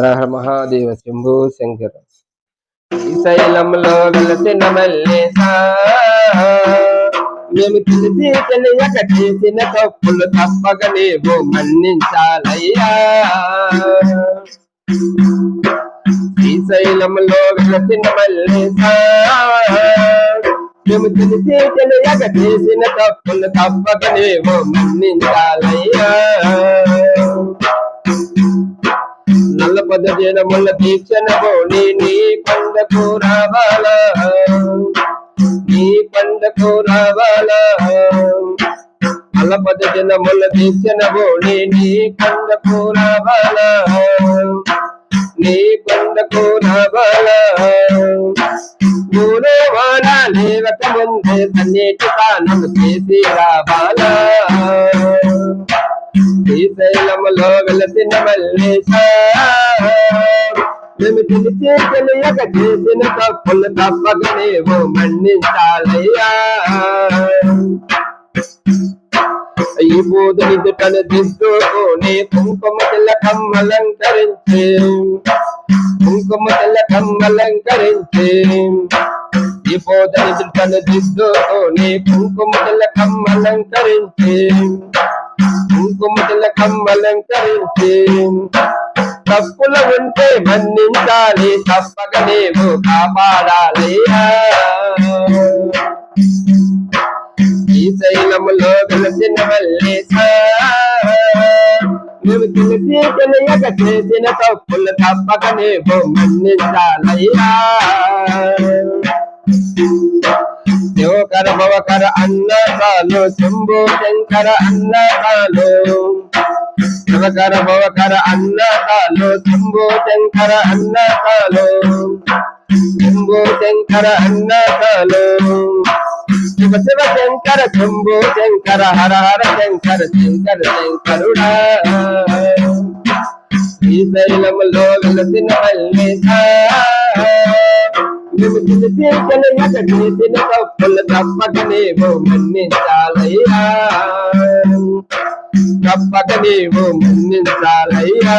హర హర మహాదేవ శంభో శంకర. శ్రీశైలంలో వెలసిన మల్లేశ. మేము తెలిసి తెలియక చేసిన తప్పులు తప్పక నీవు మన్నించాలయ్యా. శ్రీశైలంలో వెలసిన మల్లేశ. మేము తెలిసి తెలియక చేసిన తప్పులు తప్పక నీవు మన్నించాలయ్యా. పద జనముల ముళ్ళ దీక్షణ నీ పండకు రావాలా. నీ పండకు రావాలా. నల్ల పద్ధతిన ముళ్ళ దీక్షణ బోడి నీ పండకు రావాలా. నీ పండకు రావాలా. మూడో లేవక ముందే తన్నేటి తానం చేసి రావాలా. శ్రీశైలములో వెలసిన మల్లేశ మేము తెలిసి తెలియక చేసిన తప్పులు తప్పక నీవు మన్నించాలయ్యా. ఈ బోధని దుటను దిద్దుకొని కుంకుమ తెల్ల కుంకుమ తెల్ల ఈ బోధని దుటను దిద్దుకొని కుంకుమ తెల్ల కమ్మలంకరించి కుంకుమల తప్పుల ఉంటే మన్నించాలి తప్పక నీవు కాపాడాలి. ఈ శైలములో వెలసిన మల్లేశ నువ్వు తెలిసి తెలియక చేసిన తప్పులు తప్పక నీవు మన్నించాలయ్యా శివకర భవకర అన్న కాలు శంభు శంకర అన్న కాలు శివకర భవకర అన్న కాలు శంభు శంకర అన్న కాలు శంభు శంకర అన్న కాలు శివ శివ శంకర శంభో శంకర హర హర శంకర శంకర శంకరుడా. శ్రీశైలములో వెలసిన మల్లేశ మేము తెలిసి తెలియక చేసిన తప్పులు తప్పక నీవు మన్నించాలయ్యా. తప్పక నీవు మన్నించాలయ్యా